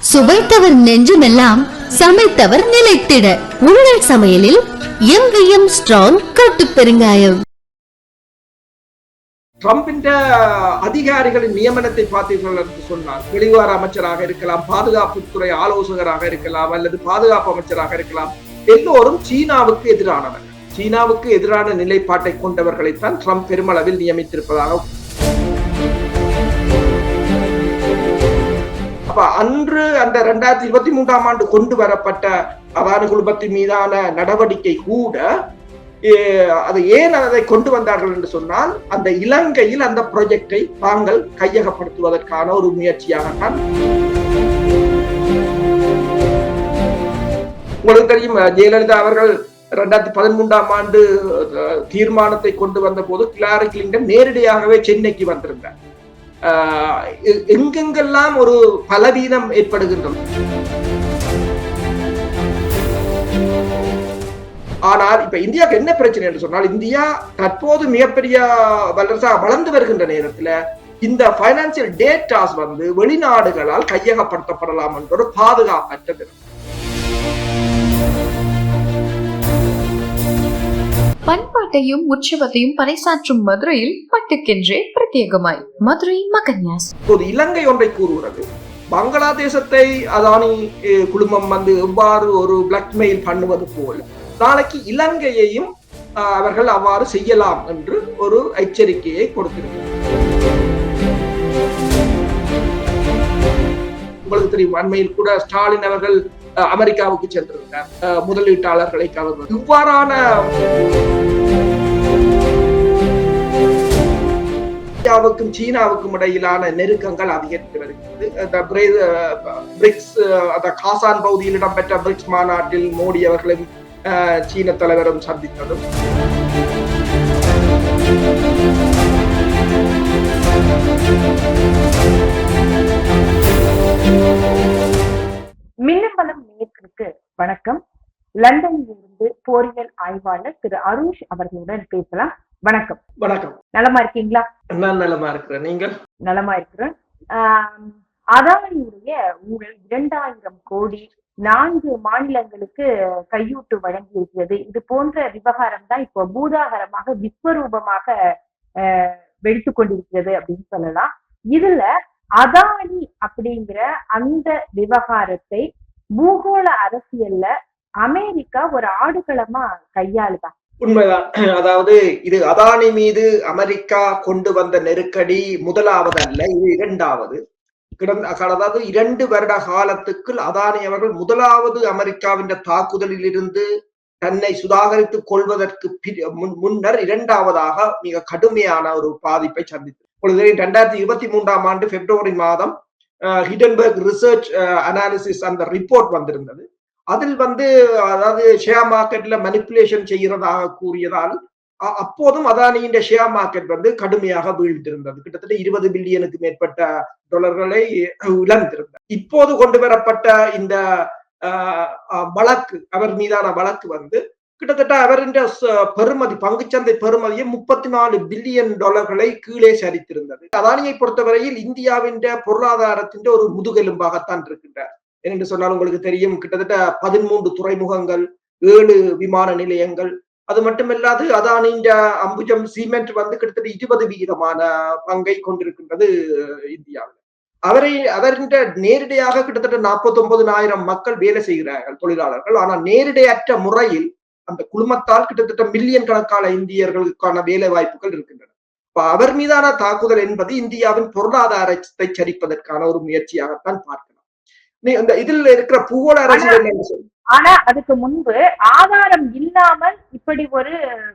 சுவைத்தவர் நெஞ்சுமெல்லாம் சமைத்தவர் நிலைத்திட. உங்கள் சமையலில் MVM strong கட்டுப்பெருங்காயம் ட்ரம்பின் அதிகாரிகளின் நியமனத்தை பார்த்தீர்கள் என்று சொன்னால் வெளிவார அமைச்சராக இருக்கலாம் பாதுகாப்புத்துறை ஆலோசகராக இருக்கலாம் அல்லது பாதுகாப்பு அமைச்சராக இருக்கலாம் எல்லோரும் சீனாவுக்கு எதிரானவர்கள் சீனாவுக்கு எதிரான நிலைப்பாட்டை கொண்டவர்களைத்தான் ட்ரம்ப் பெருமளவில் நியமித்திருப்பதாக அப்ப அன்று அந்த ரெண்டாயிரத்தி இருபத்தி மூன்றாம் ஆண்டு கொண்டு வரப்பட்ட அவாறு குழுமத்தின் மீதான நடவடிக்கை கூட ஏ- ஏன் அதை கொண்டு வந்தார்கள் என்று சொன்னால் அந்த இலங்கையில் அந்த ப்ரொஜெக்டை தாங்கள் கையகப்படுத்துவதற்கான ஒரு முயற்சியாகத்தான். உங்களுக்கு தெரியும் ஜெயலலிதா அவர்கள் ரெண்டாயிரத்தி பதிமூன்றாம் ஆண்டு தீர்மானத்தை கொண்டு வந்த போது கிளாரி கிளிங்டன் நேரடியாகவே சென்னைக்கு வந்திருந்தார். எங்கெங்கெல்லாம் ஒரு பலவீனம் ஏற்படுகின்றது ஆனால் இப்ப இந்தியாவுக்கு என்ன பிரச்சனை என்று சொன்னால் இந்தியா தற்போது மிகப்பெரிய வல்லரசாக வளர்ந்து வருகின்ற நேரத்துல இந்த பைனான்சியல் டேட்டாஸ் வந்து வெளிநாடுகளால் கையகப்படுத்தப்படலாம் என்ற ஒரு பாதுகாப்பற்ற பண்பாட்டையும் உற்சவத்தையும் பறைசாற்றும் மதுரையில் பட்டுக்கென்றே பிரத்யேகமாய். மதுரை மகன்யாஸ். இப்போது இலங்கை ஒன்றை கூறுகிறது. பங்களாதேசத்தை அதானி குடும்பம் குழுமம் வந்து எவ்வாறு ஒரு பிளாக்மெயில் பண்ணுவது போல் நாளைக்கு இலங்கையையும் அவர்கள் அவ்வாறு செய்யலாம் என்று ஒரு எச்சரிக்கையை கொடுத்திருக்கிறார் உங்களுக்கு தெரியும் அண்மையில் கூட ஸ்டாலின் அவர்கள் அமெரிக்காவுக்கு சென்றிருந்தார். முதலீட்டாளர்களை கவர்வது இவ்வாறான இந்தியாவுக்கும் சீனாவுக்கும் இடையிலான நெருக்கங்கள் அதிகரித்து வருகிறது. இந்த பிரிக்ஸ் அந்த காசான் பகுதியில் இடம்பெற்ற பிரிக்ஸ் மாநாட்டில் மோடி அவர்களும் சீன தலைவரும் சந்தித்ததும். மின்னம்பலம் நேயர்களுக்கு வணக்கம். லண்டனில் இருந்து போரியல் ஆய்வாளர் திரு அருஷ் அவர்களுடன் பேசலாம். வணக்கம். வணக்கம். நலமா இருக்கீங்களா? நான் நலமா இருக்கிறேன். நீங்கள்? நலமா இருக்கிறேன். அதானியுடைய ஊழல் இரண்டாயிரம் கோடி நான்கு மாநிலங்களுக்கு கையூட்டு வழங்கி இருக்கிறது இது போன்ற விவகாரம் தான் இப்போ பூதாகரமாக விஸ்வரூபமாக வெடித்து கொண்டிருக்கிறது அப்படின்னு சொல்லலாம். இதுல அதானி அப்படிங்கிற அந்த விவகாரத்தை பூகோள அரசியல்ல அமெரிக்கா ஒரு ஆடுகளமா கையாளுதா? உண்மைதான். அதாவது இது அதானி மீது அமெரிக்கா கொண்டு வந்த நெருக்கடி முதலாவது அல்ல இது இரண்டாவது. கிடந்த அதாவது இரண்டு வருட காலத்துக்குள் அதானி அவர்கள் முதலாவது அமெரிக்காவின் தாக்குதலில் இருந்து தன்னை சுதாகரித்துக் கொள்வதற்கு முன்- முன்னர் இரண்டாவதாக மிக கடுமையான ஒரு பாதிப்பை சந்தித்தது. இப்பொழுது ரெண்டாயிரத்தி இருபத்தி மூன்றாம் ஆண்டு பிப்ரவரி மாதம் ஹிடன்பர்க் ரிசர்ச் அனாலிசிஸ் அந்த ரிப்போர்ட் வந்திருந்தது. அதில் வந்து அதாவது ஷேர் மார்க்கெட்ல மனிப்புலேஷன் செய்கிறதாக கூறியதால் அ- அப்போதும் அதானியின் ஷேர் மார்க்கெட் வந்து கடுமையாக வீழ்ந்திருந்தது. கிட்டத்தட்ட இருபது பில்லியனுக்கு மேற்பட்ட டாலர்களை இழந்திருந்தது. இப்போது கொண்டு வரப்பட்ட இந்த வழக்கு அவர் மீதான வழக்கு வந்து கிட்டத்தட்ட அவரின் பெருமதி பங்குச்சந்தை பெருமதியை முப்பத்தி நாலு பில்லியன் டாலர்களை கீழே சரித்திருந்தது. அதானியை பொறுத்தவரையில் இந்தியாவின் பொருளாதாரத்தின் ஒரு முதுகெலும்பாகத்தான் இருக்கின்றார். என்று சொன்னால் உங்களுக்கு தெரியும் கிட்டத்தட்ட பதிமூன்று துறைமுகங்கள் ஏழு விமான நிலையங்கள். அது மட்டுமில்லாது அதானின் அம்புஜம் சிமெண்ட் வந்து கிட்டத்தட்ட இருபது விகிதமான பங்கை கொண்டிருக்கின்றது இந்தியாவில். அவரை அவரின் நேரடியாக கிட்டத்தட்ட நாற்பத்தி ஒன்பது ஆயிரம் மக்கள் வேலை செய்கிறார்கள் தொழிலாளர்கள். ஆனால் நேரடியற்ற முறையில் அந்த குழுமத்தால் கிட்டத்தட்ட மில்லியன் கணக்கான இந்தியர்களுக்கான வேலை வாய்ப்புகள் இருக்கின்றன. அப்ப அவர் மீதான தாக்குதல் என்பது இந்தியாவின் பொருளாதாரத்தை சரிப்பதற்கான ஒரு முயற்சியாகத்தான் பார்க்கலாம். நீ இந்த இதில் இருக்கிற பூகோள அரசியல் ஆனா அதுக்கு முன்பு ஆதாரம் இல்லாமல் இப்படி ஒரு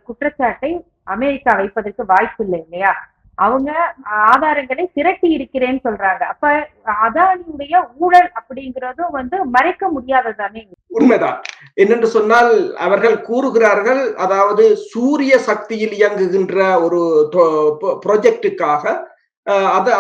குற்றச்சாட்டை அமெரிக்கா வைப்பதற்கு வாய்ப்பு இல்லை இல்லையா? அவங்க ஆதாரங்களை திரட்டி இருக்கிறேன்னு சொல்றாங்க. அப்ப அதானியுடைய ஊழல் அப்படிங்கறதும் வந்து மறைக்க முடியாததானே? உண்மைதான். என்னென்று சொன்னால் அவர்கள் கூறுகிறார்கள் அதாவது சூரிய சக்தியில் இயங்குகின்ற ஒரு ப்ரொஜெக்டுக்காக அது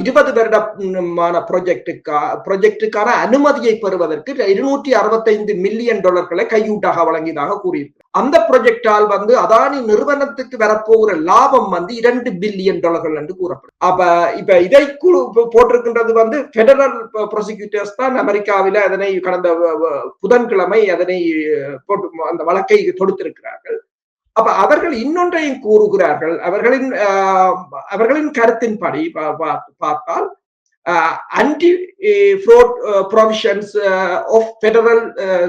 இருபது வருடமான ப்ரொஜெக்டுக்கா ப்ரொஜெக்டுக்கான அனுமதியை பெறுவதற்கு இருநூற்றி அறுபத்தைந்து மில்லியன் டாலர்களை கையூட்டாக வழங்கியதாக கூறியிருக்கிறார் அந்த ப்ராஜெக்டால் வந்து அதானி நிறுவனத்துக்கு வரப்போகிற லாபம் வந்து இரண்டு பில்லியன் டாலர்கள் என்று கூறப்படும். அப்ப இப்ப இதை குழு போட்டிருக்கின்றது வந்து பெடரல் ப்ரொசிக்யூட்டர்ஸ் தான் அமெரிக்காவில அதனை கடந்த புதன்கிழமை அதனை போட்டு அந்த வழக்கை தொடுத்திருக்கிறார்கள். அப்ப அவர்கள் இன்னொன்றையும் கூறுகிறார்கள். அவர்களின் அவர்களின் கருத்தின்படி பார்த்தால் anti fraud provisions of federal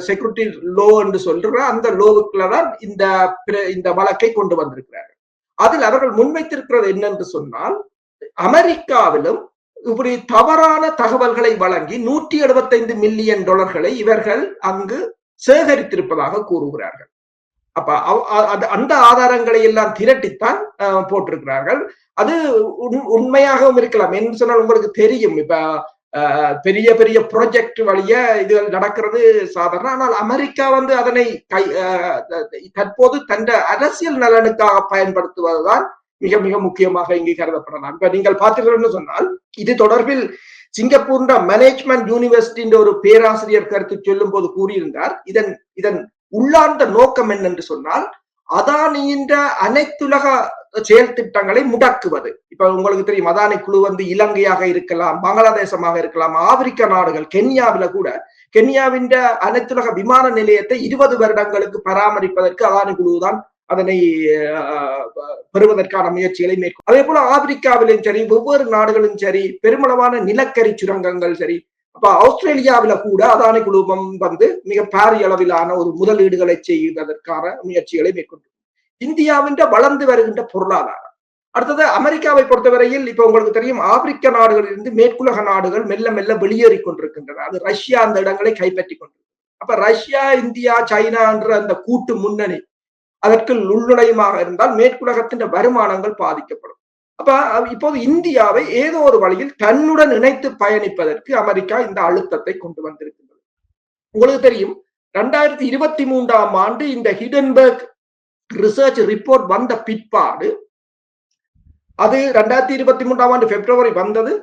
security law என்று சொல்ற அந்த லோவுக்குள்ள தான் இந்த இந்த வழக்கை கொண்டு வந்திருக்கிறார்கள். அதில் அவர்கள் முன்வைத்திருக்கிறது என்னென்று சொன்னால் அமெரிக்காவிலும் இப்படி தவறான தகவல்களை வழங்கி நூற்றி எழுபத்தைந்து மில்லியன் டாலர்களை இவர்கள் அங்கு சேகரித்திருப்பதாக கூறுகிறார்கள். அப்ப அந்த ஆதாரங்களை எல்லாம் திரட்டித்தான் போட்டிருக்கிறார்கள். அது உண்- உண்மையாகவும் இருக்கலாம். என்று சொன்னால் உங்களுக்கு தெரியும். இப்ப பெரிய பெரிய ப்ரொஜெக்ட் வழிய இது நடக்கிறது சாதாரண. ஆனால் அமெரிக்கா வந்து அதனை கை தற்போது தன் அரசியல் நலனுக்காக பயன்படுத்துவதுதான் மிக மிக முக்கியமாக இங்கு கருதப்படலாம். இப்ப நீங்கள் பார்த்தீர்கள் சொன்னால் இது தொடர்பில் சிங்கப்பூர் மேனேஜ்மெண்ட் யூனிவர்சிட்டின்ற ஒரு பேராசிரியர் கருத்து சொல்லும் போது கூறியிருந்தார். இதன் இதன் உள்ளார்ந்த நோக்கம் என்னென்று சொன்னால் அதானியின்ற அனைத்துலக செயல் திட்டங்களை முடக்குவது. இப்ப உங்களுக்கு தெரியும் அதானி குழு வந்து இலங்கையாக இருக்கலாம் பங்களாதேசமாக இருக்கலாம் ஆப்பிரிக்க நாடுகள் கென்யாவில கூட கென்யாவின் அனைத்துலக விமான நிலையத்தை இருபது வருடங்களுக்கு பராமரிப்பதற்கு அதானி குழு தான் அதனை பெறுவதற்கான முயற்சிகளை மேற்கொள்ளும். அதே போல ஆப்பிரிக்காவிலும் சரி ஒவ்வொரு நாடுகளும் சரி பெருமளவான நிலக்கரி சுரங்கங்கள் சரி அப்ப ஆஸ்திரேலியாவில கூட அதானி குழுமம் வந்து மிக பாரிய அளவிலான ஒரு முதலீடுகளை செய்வதற்கான முயற்சிகளை மேற்கொண்டு இந்தியாவின் வளர்ந்து வருகின்ற பொருளாதாரம். அடுத்தது அமெரிக்காவை பொறுத்தவரையில் இப்ப உங்களுக்கு தெரியும் ஆப்பிரிக்க நாடுகளிலிருந்து மேற்குலக நாடுகள் மெல்ல மெல்ல வெளியேறி கொண்டிருக்கின்றன. அது ரஷ்யா அந்த இடங்களை கைப்பற்றி கொண்டிருக்கு அப்ப ரஷ்யா இந்தியா சைனா என்ற அந்த கூட்டு முன்னணி அதற்கு உள்நுழையுமாக இருந்தால் மேற்குலகத்தின் வருமானங்கள் பாதிக்கப்படும். அப்ப இப்போது இந்தியாவை ஏதோ ஒரு வழியில் தன்னுடன் இணைத்து பயணிப்பதற்கு அமெரிக்கா இந்த அழுத்தத்தை கொண்டு வந்திருக்கின்றது. உங்களுக்கு தெரியும் ரெண்டாயிரத்தி இருபத்தி மூன்றாம் ஆண்டு இந்த ஹிடன்பர்க் ரிசர்ச் ரிப்போர்ட் வந்த பிற்பாடு அது ரெண்டாயிரத்தி இருபத்தி மூன்றாம் ஆண்டு பிப்ரவரி வந்தது.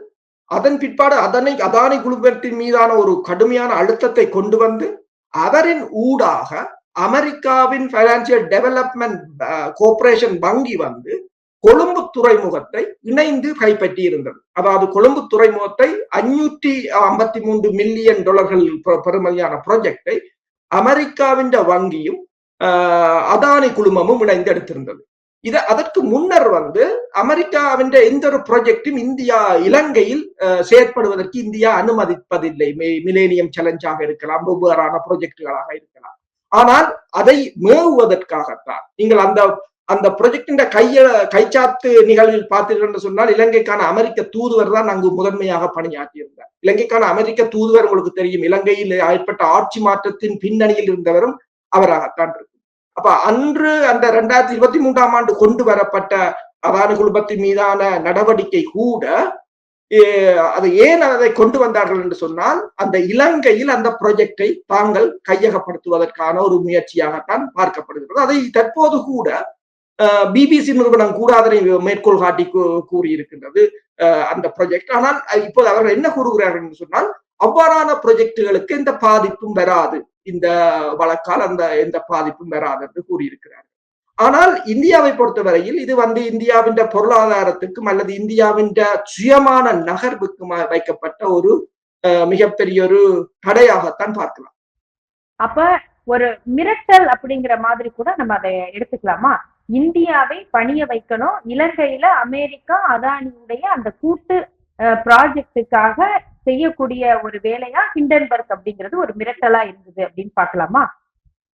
அதன் பிற்பாடு அதனை அதானி குழுமத்தின் மீதான ஒரு கடுமையான அழுத்தத்தை கொண்டு வந்து அவரின் ஊடாக அமெரிக்காவின் பைனான்சியல் டெவலப்மெண்ட் கோஆபரேஷன் வங்கி வந்து கொழும்பு துறைமுகத்தை இணைந்து கைப்பற்றி இருந்தது அதாவது கொழும்பு துறைமுகத்தை அஞ்சூற்றி ஐம்பத்தி மூன்று மில்லியன் டாலர்கள் பெருமதியான ப்ராஜெக்டை அமெரிக்காவின் வங்கியும் அதானி குழுமமும் இணைந்து எடுத்திருந்தது இது அதற்கு முன்னர் வந்து அமெரிக்காவின் எந்த ஒரு ப்ராஜெக்டும் இந்தியா இலங்கையில் செயற்படுவதற்கு இந்தியா அனுமதிப்பதில்லை. மிலேனியம் சேலஞ்சாக இருக்கலாம் வெவ்வேறான ப்ராஜெக்டுகளாக இருக்கலாம். ஆனால் அதை மேவுவதற்காகத்தான். நீங்கள் அந்த அந்த ப்ரொஜெக்டின் கைய கைச்சாத்து நிகழ்வில் பார்த்தீர்கள் என்று சொன்னால் இலங்கைக்கான அமெரிக்க தூதுவர் தான் அங்கு முதன்மையாக பணியாற்றியிருந்தார். இலங்கைக்கான அமெரிக்க தூதுவர் உங்களுக்கு தெரியும். இலங்கையில் ஏற்பட்ட ஆட்சி மாற்றத்தின் பின்னணியில் இருந்தவரும் அவராகத்தான் இருக்கும். அப்ப அன்று அந்த இரண்டாயிரத்தி இருபத்தி மூன்றாம் ஆண்டு கொண்டு வரப்பட்ட அதான குழுமத்தின் மீதான நடவடிக்கை கூட அதை அது ஏன் அதை கொண்டு வந்தார்கள் என்று சொன்னால் அந்த இலங்கையில் அந்த ப்ரொஜெக்டை தாங்கள் கையகப்படுத்துவதற்கான ஒரு முயற்சியாகத்தான் பார்க்கப்படுகிறது. அதை தற்போது கூட பிபிசி நிறுவனம் கூட அதனை மேற்கோள் காட்டி கூறியிருக்கின்றது அந்த ப்ராஜெக்ட் ஆனால் இப்போது அவர்கள் என்ன கூறுகிறார்கள் என்று சொன்னால் அவ்வாறான ப்ரொஜெக்டுகளுக்கு எந்த பாதிப்பும் வராது. இந்த வழக்கால் அந்த எந்த பாதிப்பும் வராது என்று கூறியிருக்கிறார்கள். ஆனால் இந்தியாவை பொறுத்தவரையில் இது வந்து இந்தியாவின் பொருளாதாரத்துக்கும் அல்லது இந்தியாவின் சுயமான நகர்வுக்கும் வைக்கப்பட்ட ஒரு அஹ், மிகப்பெரிய ஒரு தடையாகத்தான் பார்க்கலாம். அப்ப ஒரு மிரட்டல் அப்படிங்கிற மாதிரி கூட நம்ம அதை எடுத்துக்கலாமா? இந்தியாவை பணிய வைக்கணும். இலங்கையில அமெரிக்கா அதானியுடைய அந்த கூட்டு ப்ராஜெக்டுக்காக செய்யக்கூடிய ஒரு வேலையா ஹிண்டன்பர்க் அப்படிங்கிறது ஒரு மிரட்டலா இருந்தது அப்படின்னு பார்க்கலாமா?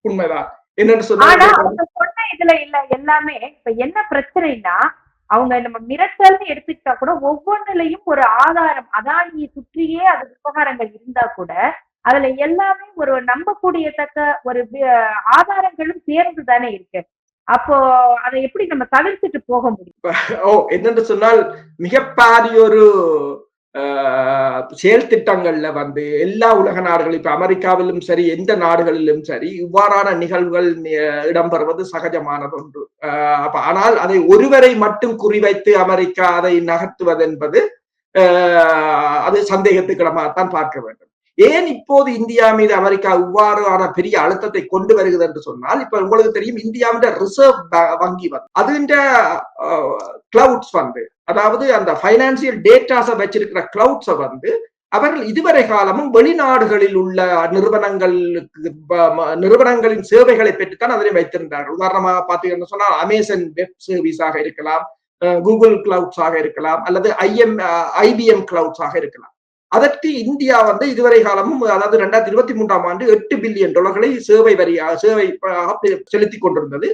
உண்மைதான் ஆனா சொன்னா அவங்க சொன்ன இதுல இல்ல எல்லாமே. இப்ப என்ன பிரச்சனைனா அவங்க நம்ம மிரட்டல்னு எடுத்துக்கிட்டா கூட ஒவ்வொன்றுலயும் ஒரு ஆதாரம் அதானியை சுற்றியே அது விவகாரங்கள் இருந்தா கூட அதுல எல்லாமே ஒரு நம்பக்கூடியத்தக்க ஒரு வி- ஆதாரங்களும் சேர்ந்து தானே இருக்கு. அப்போ அதை எப்படி நம்ம தவிர்த்துட்டு போக முடியும்? ஓ என்னென்று சொன்னால் மிகப்பாரிய ஒரு ஆஹ், செயல் திட்டங்கள்ல வந்து எல்லா உலக நாடுகள் இப்ப அமெரிக்காவிலும் சரி எந்த நாடுகளிலும் சரி இவ்வாறான நிகழ்வுகள் இடம்பெறுவது சகஜமானது ஒன்று. அப்ப ஆனால் அதை ஒருவரை மட்டும் குறிவைத்து அமெரிக்கா அதை நகர்த்துவது என்பது ஆஹ், அது சந்தேகத்துக்கிடமாகத்தான் பார்க்க வேண்டும். ஏன் இப்போது இந்தியா மீது அமெரிக்கா இவ்வாறான பெரிய அழுத்தத்தை கொண்டு வருகிறது என்று சொன்னால் இப்ப உங்களுக்கு தெரியும் இந்தியாவின் ரிசர்வ் வங்கி வந்து அதுன்ற கிளவுட்ஸ் வந்து அதாவது அந்த பைனான்சியல் டேட்டாஸை வச்சிருக்கிற கிளவுட்ஸை வந்து அவர்கள் இதுவரை காலமும் வெளிநாடுகளில் உள்ள நிறுவனங்களுக்கு நிறுவனங்களின் சேவைகளை பெற்றுத்தான் அதனை வைத்திருந்தார்கள். உதாரணமாக பார்த்தீங்கன்னு சொன்னால் அமேசன் வெப் சர்வீஸாக இருக்கலாம் கூகுள் கிளவுட்ஸாக இருக்கலாம் அல்லது ஐஎம் ஐபிஎம் கிளவுட்ஸாக இருக்கலாம். அதற்கு இந்தியா வந்து இதுவரை காலமும் அதாவது ரெண்டாயிரத்தி இருபத்தி மூன்றாம் ஆண்டு எட்டு பில்லியன் டாலர்களை சேவை வரி சேவை செலுத்தி கொண்டிருந்தது.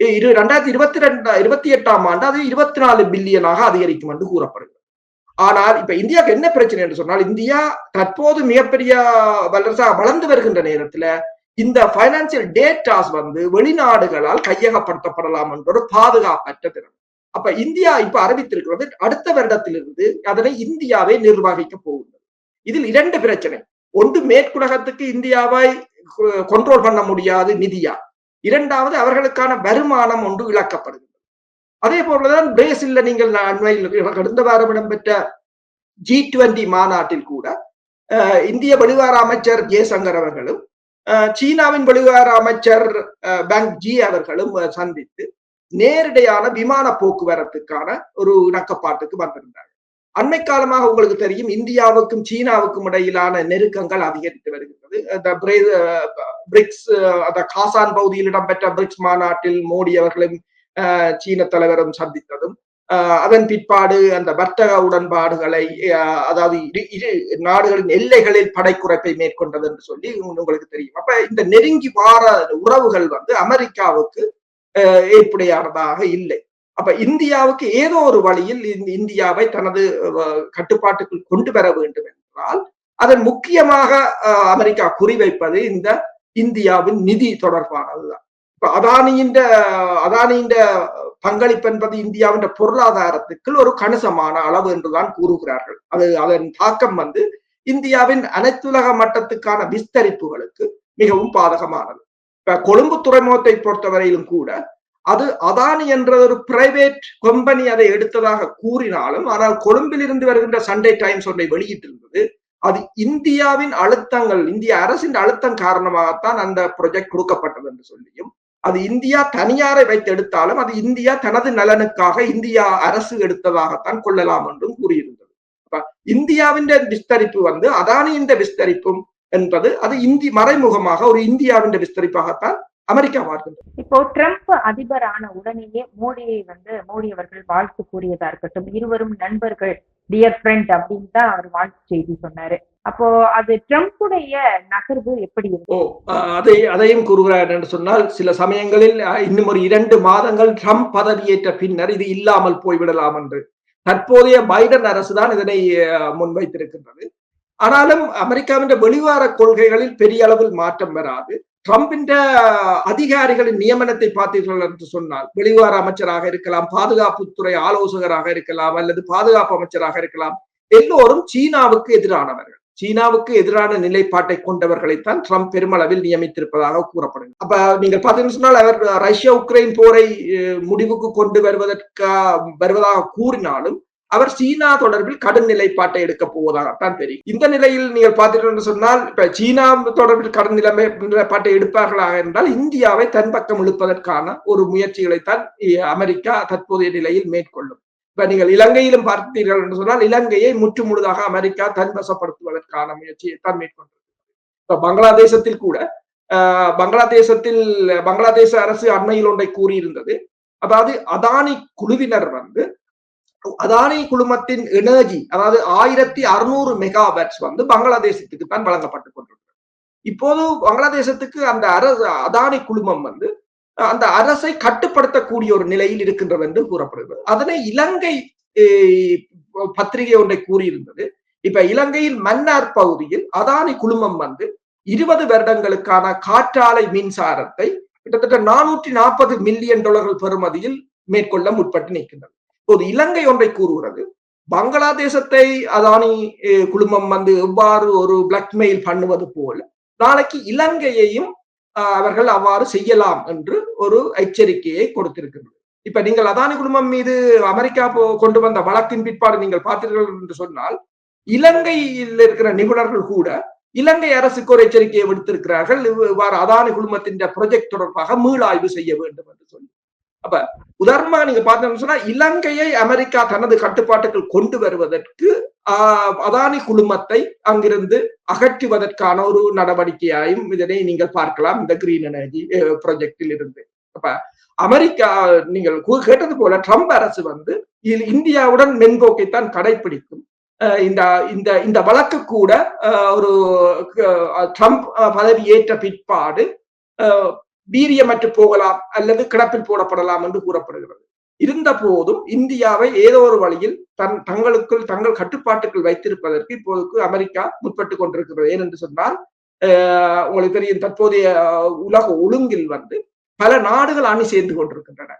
இரு ரெண்டாயிரத்தி இருபத்தி ரெண்டு இருபத்தி எட்டாம் ஆண்டு அது இருபத்தி நாலு பில்லியனாக அதிகரிக்கும் என்று கூறப்படுகிறது. ஆனால் இப்ப இந்தியாவுக்கு என்ன பிரச்சனை என்று சொன்னால் இந்தியா தற்போது மிகப்பெரிய வல்லரசாக வளர்ந்து வருகின்ற நேரத்துல இந்த பைனான்சியல் டேட்டாஸ் வந்து வெளிநாடுகளால் கையகப்படுத்தப்படலாம் என்ற ஒரு பாதுகாப்பற்ற திறன். அப்ப இந்தியா இப்ப அறிவித்திருக்கிறது அடுத்த வருடத்திலிருந்து அதனை இந்தியாவை நிர்வகிக்க போகுது இதில் இரண்டு பிரச்சனை. ஒன்று மேற்குலகத்துக்கு இந்தியாவை கண்ட்ரோல் பண்ண முடியாது நிதியா. இரண்டாவது அவர்களுக்கான வருமானம் ஒன்று இழக்கப்படுகிறது. அதே போலதான் பிரேசில்ல நீங்கள் அண்மையில் கடந்த வாரம் இடம்பெற்ற ஜி டுவெண்டி மாநாட்டில் கூட இந்திய வெளிவார அமைச்சர் ஜெய்சங்கர் அவர்களும் சீனாவின் வெளிவார அமைச்சர் பேங்க் ஜி அவர்களும் சந்தித்து நேரடியான விமான போக்குவரத்துக்கான ஒரு இணக்கப்பாட்டுக்கு வந்திருந்தார்கள். அண்மை காலமாக உங்களுக்கு தெரியும் இந்தியாவுக்கும் சீனாவுக்கும் இடையிலான நெருக்கங்கள் அதிகரித்து வருகிறது இந்த பிரிக்ஸ் அந்த காசான் பகுதியில் இடம்பெற்ற பிரிக்ஸ் மாநாட்டில் மோடி அவர்களும் சீன தலைவரும் சந்தித்ததும் அதன் பிற்பாடு அந்த வர்த்தக உடன்பாடுகளை அதாவது இரு இரு நாடுகளின் எல்லைகளில் படைக்குறைப்பை மேற்கொண்டது என்று சொல்லி உங்களுக்கு தெரியும். அப்ப இந்த நெருங்கி வார உறவுகள் வந்து அமெரிக்காவுக்கு ஏற்புடையானதாக இல்லை. அப்ப இந்தியாவுக்கு ஏதோ ஒரு வழியில் இந்தியாவை தனது கட்டுப்பாட்டுக்குள் கொண்டு வர வேண்டும் என்றால் அதன் முக்கியமாக அஹ், அமெரிக்கா குறிவைப்பது இந்த இந்தியாவின் நிதி தொடர்பானதுதான். இப்ப அதானியின் அதானியின் பங்களிப்பு என்பது இந்தியாவின் பொருளாதாரத்துக்குள் ஒரு கணிசமான அளவு என்றுதான் கூறுகிறார்கள். அது அதன் தாக்கம் வந்து இந்தியாவின் அனைத்துலக மட்டத்துக்கான விஸ்தரிப்புகளுக்கு மிகவும் பாதகமானது. இப்ப கொழும்பு துறைமுகத்தை பொறுத்தவரையிலும் கூட அது அதானி என்ற ஒரு பிரைவேட் கம்பெனி அதை எடுத்ததாக கூறினாலும் ஆனால் கொழும்பில் இருந்து வருகின்ற சண்டே டைம்ஸ் ஒன்றை வெளியிட்டிருந்தது அது இந்தியாவின் அழுத்தங்கள் இந்திய அரசின் அழுத்தம் காரணமாகத்தான் அந்த ப்ரொஜெக்ட் கொடுக்கப்பட்டது என்று சொல்லியும் அது இந்தியா தனியாரை வைத்து எடுத்தாலும் அது இந்தியா தனது நலனுக்காக இந்தியா அரசு எடுத்ததாகத்தான் கொள்ளலாம் என்றும் கூறியிருந்தது. இந்தியாவின் விஸ்தரிப்பு வந்து அதானியின் விஸ்தரிப்பும் என்பது அது இந்தி மறைமுகமாக ஒரு இந்தியாவின் விஸ்தரிப்பாகத்தான் அமெரிக்கா பார்க்கின்றது இப்போ ட்ரம்ப் அதிபர் ஆன உடனேயே மோடியை வந்து மோடி அவர்கள் வாழ்த்து கூறியதா இருக்கட்டும் இருவரும் நண்பர்கள் டியர் ஃப்ரெண்ட் அப்படின்னு தான் அவர் வாழ்த்து செய்தி சொன்னாரு. அப்போ அது ட்ரம்ப்புடைய நகர்வு எப்படி இருக்கு? ஓ அதை அதையும் கூறுகிறார் என்று சொன்னால் சில சமயங்களில் இன்னும் ஒரு இரண்டு மாதங்கள் ட்ரம்ப் பதவியேற்ற பின்னர் இது இல்லாமல் போய்விடலாம் என்று. தற்போதைய பைடன் அரசுதான் இதனை முன்வைத்திருக்கின்றது. ஆனாலும் அமெரிக்காவின் வெளிவார கொள்கைகளில் பெரிய அளவில் மாற்றம் வராது. ட்ரம்பின் அதிகாரிகளின் நியமனத்தை பார்த்தீர்கள் என்று சொன்னால் வெளிவார அமைச்சராக இருக்கலாம் பாதுகாப்புத்துறை ஆலோசகராக இருக்கலாம் அல்லது பாதுகாப்பு அமைச்சராக இருக்கலாம் எல்லோரும் சீனாவுக்கு எதிரானவர்கள். சீனாவுக்கு எதிரான நிலைப்பாட்டை கொண்டவர்களைத்தான் ட்ரம்ப் பெருமளவில் நியமித்திருப்பதாக கூறப்படுது அப்ப நீங்க பாத்தீங்கன்னு சொன்னால் அவர் ரஷ்யா உக்ரைன் போரை முடிவுக்கு கொண்டு வருவதற்கா வருவதாக கூறினாலும் அவர் சீனா தொடர்பில் கடும் நிலைப்பாட்டை எடுக்க போவதாகத்தான் தெரியும். இந்த நிலையில் நீங்கள் பார்த்தீர்கள் என்று சொன்னால் இப்ப சீனா தொடர்பில் கடும் நிலைமை நிலைப்பாட்டை எடுப்பார்களாக என்றால் இந்தியாவை தன் பக்கம் இழுப்பதற்கான ஒரு முயற்சிகளைத்தான் தான் அமெரிக்கா தற்போதைய நிலையில் மேற்கொள்ளும். இப்ப நீங்கள் இலங்கையிலும் பார்த்தீர்கள் என்று சொன்னால் இலங்கையை முற்று முழுதாக அமெரிக்கா தன்வசப்படுத்துவதற்கான முயற்சியை தான் மேற்கொண்டிருக்கிறது. இப்ப பங்களாதேசத்தில் கூட ஆஹ், பங்களாதேசத்தில் பங்களாதேச அரசு அண்மையில் ஒன்றை கூறியிருந்தது. அதாவது அதானி குழுவினர் வந்து அதானி குழுமத்தின் எனர்ஜி அதாவது ஆயிரத்தி அறுநூறு மெகாவாட்ஸ் வந்து பங்களாதேசத்துக்கு தான் வழங்கப்பட்டுக் கொண்டிருக்கிறது. இப்போது பங்களாதேசத்துக்கு அந்த அரசு அதானி குழுமம் வந்து அந்த அரசை கட்டுப்படுத்தக்கூடிய ஒரு நிலையில் இருக்கின்றது என்று கூறப்படுகிறது. அதனை இலங்கை பத்திரிகை ஒன்றை கூறியிருந்தது. இப்ப இலங்கையில் மன்னார் பகுதியில் அதானி குழுமம் வந்து இருபது வருடங்களுக்கான காற்றாலை மின்சாரத்தை கிட்டத்தட்ட நானூற்றி நாற்பது மில்லியன் டாலர்கள் பெறுமதியில் மேற்கொள்ள முற்பட்டு நிற்கின்றது. இப்போது இலங்கை ஒன்றை கூறுகிறது. பங்களாதேசத்தை அதானி அஹ், குழுமம் வந்து எவ்வாறு ஒரு பிளாக்மெயில் பண்ணுவது போல நாளைக்கு இலங்கையையும் அவர்கள் அவ்வாறு செய்யலாம் என்று ஒரு எச்சரிக்கையை கொடுத்திருக்கிறது. இப்ப நீங்கள் அதானி குழுமம் மீது அமெரிக்கா கொண்டு வந்த வழக்கின் பிற்பாடு நீங்கள் பார்த்தீர்கள் என்று சொன்னால் இலங்கையில் இருக்கிற நிபுணர்கள் கூட இலங்கை அரசுக்கு ஒரு எச்சரிக்கையை விடுத்திருக்கிறார்கள். இவ்வாறு அதானி குழுமத்தின் ப்ரொஜெக்ட் தொடர்பாக மீளாய்வு செய்ய வேண்டும் என்று சொல்லி. அப்ப உதாரணமா நீங்க பார்த்தீங்கன்னு சொன்னா இலங்கையை அமெரிக்கா தனது கட்டுப்பாட்டுக்குள் கொண்டு வருவதற்கு ஆஹ், அதானி குழுமத்தை அங்கிருந்து அகற்றுவதற்கான ஒரு நடவடிக்கையாயும் இதனை நீங்கள் பார்க்கலாம் இந்த கிரீன் எனர்ஜி ப்ரொஜெக்டில் இருந்து அப்ப அமெரிக்கா நீங்கள் கேட்டது போல ட்ரம்ப் அரசு வந்து இந்தியாவுடன் மென்போக்கைத்தான் கடைபிடிக்கும் அஹ் இந்த இந்த இந்த வழக்கு கூட ஒரு ட்ரம்ப் பதவி ஏற்ற பிற்பாடு வீரியமற்று போகலாம் அல்லது கிடப்பில் போடப்படலாம் என்று கூறப்படுகிறது. இருந்த போதும் இந்தியாவை ஏதோ ஒரு வழியில் தன் தங்களுக்குள் தங்கள் கட்டுப்பாட்டுக்குள் வைத்திருப்பதற்கு இப்போதுக்கு அமெரிக்கா முற்பட்டு கொண்டிருக்கிறது. ஏனென்று சொன்னால் உங்களுக்கு தெரியும் தற்போதைய உலக ஒழுங்கில் வந்து பல நாடுகள் அணி சேர்ந்து கொண்டிருக்கின்றன.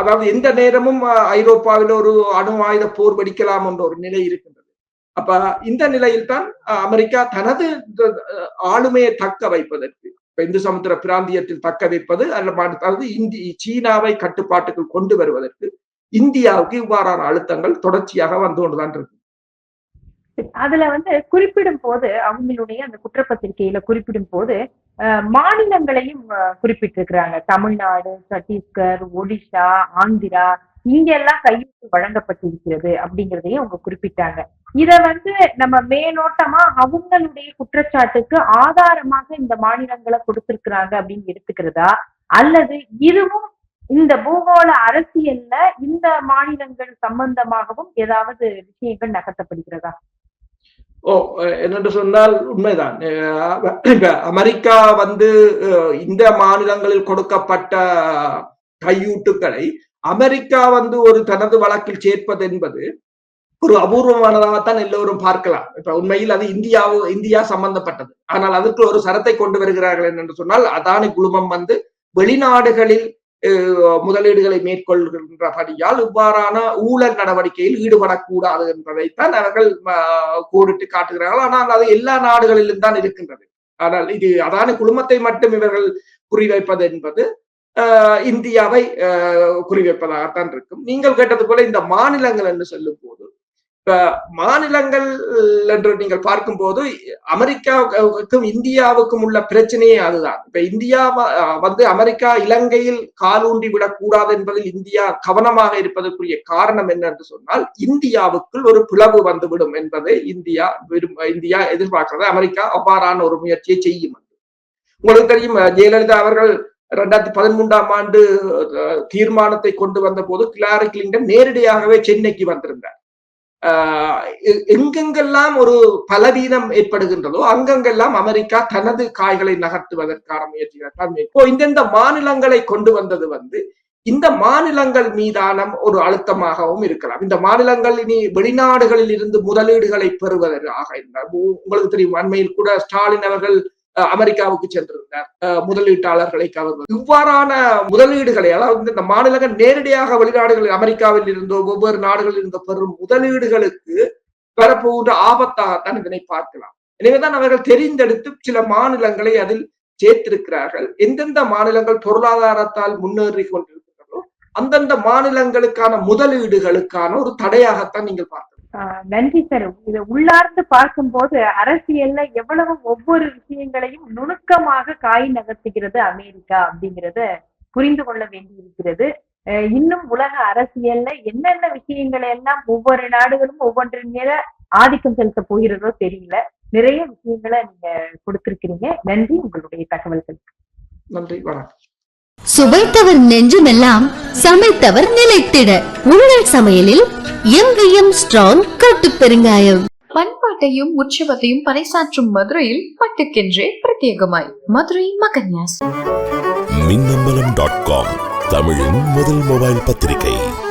அதாவது எந்த நேரமும் ஐரோப்பாவில் ஒரு அணு ஆயுத போர் வெடிக்கலாம் என்ற ஒரு நிலை இருக்கின்றது. அப்ப இந்த நிலையில் தான் அமெரிக்கா தனது ஆளுமையை தக்க வைப்பதற்கு இந்து சமுத்திர பிராந்தியத்தில் தக்க வைப்பது அல்ல அதாவது இந்தி சீனாவை கட்டுப்பாட்டுக்குள் கொண்டு வருவதற்கு இந்தியாவுக்கு இவ்வாறான அழுத்தங்கள் தொடர்ச்சியாக வந்து கொண்டுதான் இருக்கு. அதுல வந்து குறிப்பிடும் போது அவங்களுடைய அந்த குற்றப்பத்திரிகையில குறிப்பிடும் போது மாநிலங்களையும் குறிப்பிட்டிருக்கிறாங்க. தமிழ்நாடு சத்தீஸ்கர் ஒடிசா ஆந்திரா இங்கெல்லாம் கையெழுத்து வழங்கப்பட்டிருக்கிறது அப்படிங்கிறதையும் அவங்க குறிப்பிட்டாங்க. இத வந்து நம்ம மேலோட்டமா அவங்களுடைய குற்றச்சாட்டுக்கு ஆதாரமாக இந்த மாநிலங்களை கொடுத்திருக்கிறாங்க அப்படின்னு எடுத்துக்கிறதா? அல்லது இதுவும் இந்த பூகோள அரசியல்ல இந்த மாநிலங்கள் சம்பந்தமாகவும் ஏதாவது விஷயங்கள் நகர்த்தப்படுகிறதா? ஓ என்னென்று சொன்னால் உண்மைதான். இப்ப அமெரிக்கா வந்து இந்த மாநிலங்களில் கொடுக்கப்பட்ட கையூட்டுக்களை அமெரிக்கா வந்து ஒரு தனது வழக்கில் சேர்ப்பது என்பது ஒரு அபூர்வமானதாகத்தான் எல்லோரும் பார்க்கலாம். இப்ப உண்மையில் அது இந்தியாவோ இந்தியா சம்பந்தப்பட்டது. ஆனால் அதுக்கு ஒரு சரத்தை கொண்டு வருகிறார்கள் என்று சொன்னால் அதானி குழுமம் வந்து வெளிநாடுகளில் முதலீடுகளை மேற்கொள்கின்றபடியால் இவ்வாறான ஊழல் நடவடிக்கையில் ஈடுபடக்கூடாது என்பதைத்தான் அவர்கள் கோடிட்டு காட்டுகிறார்கள். ஆனால் அது எல்லா நாடுகளிலும் தான் இருக்கின்றது. ஆனால் இது அதான குழுமத்தை மட்டும் இவர்கள் குறிவைப்பது என்பது இந்தியாவை குறிவைப்பதாகத்தான் இருக்கும். நீங்கள் கேட்டது போல இந்த மாநிலங்கள் என்று சொல்லும் போது இப்ப மாநிலங்கள் என்று நீங்கள் பார்க்கும்போது அமெரிக்காவுக்கும் இந்தியாவுக்கும் உள்ள பிரச்சனையே அதுதான். இப்ப இந்தியா வந்து அமெரிக்கா இலங்கையில் காலூண்டி விடக்கூடாது என்பதில் இந்தியா கவனமாக இருப்பதற்குரிய காரணம் என்ன என்று சொன்னால் இந்தியாவுக்குள் ஒரு பிளவு வந்துவிடும் என்பதை இந்தியா விரும்ப இந்தியா எதிர்பார்க்கிறது. அமெரிக்கா அவ்வாறான ஒரு முயற்சியை செய்யும் உங்களுக்கு தெரியும் ஜெயலலிதா அவர்கள் ரெண்டாயிரத்தி பதிமூன்றாம் ஆண்டு தீர்மானத்தை கொண்டு வந்த போது கிளாரி கிளிங்டன் நேரடியாகவே சென்னைக்கு வந்திருந்தார். ஆஹ் எங்கெங்கெல்லாம் ஒரு பலவீனம் ஏற்படுகின்றதோ அங்கங்கெல்லாம் அமெரிக்கா தனது காய்களை நகர்த்துவதற்கான முயற்சிகள் இப்போ இந்தந்த மாநிலங்களை கொண்டு வந்தது வந்து இந்த மாநிலங்கள் மீதான ஒரு அழுத்தமாகவும் இருக்கலாம். இந்த மாநிலங்கள் இனி வெளிநாடுகளில் இருந்து முதலீடுகளை பெறுவதற்காக இருந்தார் உங்களுக்கு தெரியும் அண்மையில் கூட ஸ்டாலின் அவர்கள் அமெரிக்காவுக்கு சென்றிருந்தார். அஹ், முதலீட்டாளர்களை கவர்வது இவ்வாறான முதலீடுகளை அதாவது இந்த மாநிலங்கள் நேரடியாக வெளிநாடுகளில் அமெரிக்காவில் இருந்தோ ஒவ்வொரு நாடுகளில் இருந்தோ பெறும் முதலீடுகளுக்கு பெறப்போகின்ற ஆபத்தாகத்தான் இதனை பார்க்கலாம். எனவேதான் அவர்கள் தெரிந்தெடுத்து சில மாநிலங்களை அதில் சேர்த்திருக்கிறார்கள். எந்தெந்த மாநிலங்கள் பொருளாதாரத்தால் முன்னேறி கொண்டிருக்கிறதோ அந்தந்த மாநிலங்களுக்கான முதலீடுகளுக்கான ஒரு தடையாகத்தான் நீங்கள் பார்க்கலாம். நன்றி சார். இதை உள்ளார்ந்து பார்க்கும்போது அரசியல்ல எவ்வளவு ஒவ்வொரு விஷயங்களையும் நுணுக்கமாக காய் நகர்த்துகிறது அமெரிக்கா அப்படிங்கறத புரிந்து கொள்ள வேண்டி இருக்கிறது இன்னும் உலக அரசியல்ல என்னென்ன விஷயங்களை எல்லாம் ஒவ்வொரு நாடுகளும் ஒவ்வொன்றின் மேல ஆதிக்கம் செலுத்த போகிறதோ தெரியல. நிறைய விஷயங்களை நீங்க கொடுத்திருக்கிறீங்க. நன்றி. உங்களுடைய தகவல்கள் நன்றி. வணக்கம். சுவைத்தவர் நெஞ்சுமெல்லாம் சமைத்தவர் நிலைத்திட. உங்கள் சமையலில் எங்கேயும் ஸ்ட்ராங் கட்டு பெருங்காயம். பண்பாட்டையும் உற்சவத்தையும் பறைசாற்றும் மதுரையில் பட்டுக்கென்றே பிரத்யேகமாய். மதுரை மகன்யாஸ். மின்னம்பலம் டாட் காம் தமிழின் முதல் மொபைல் பத்திரிகை.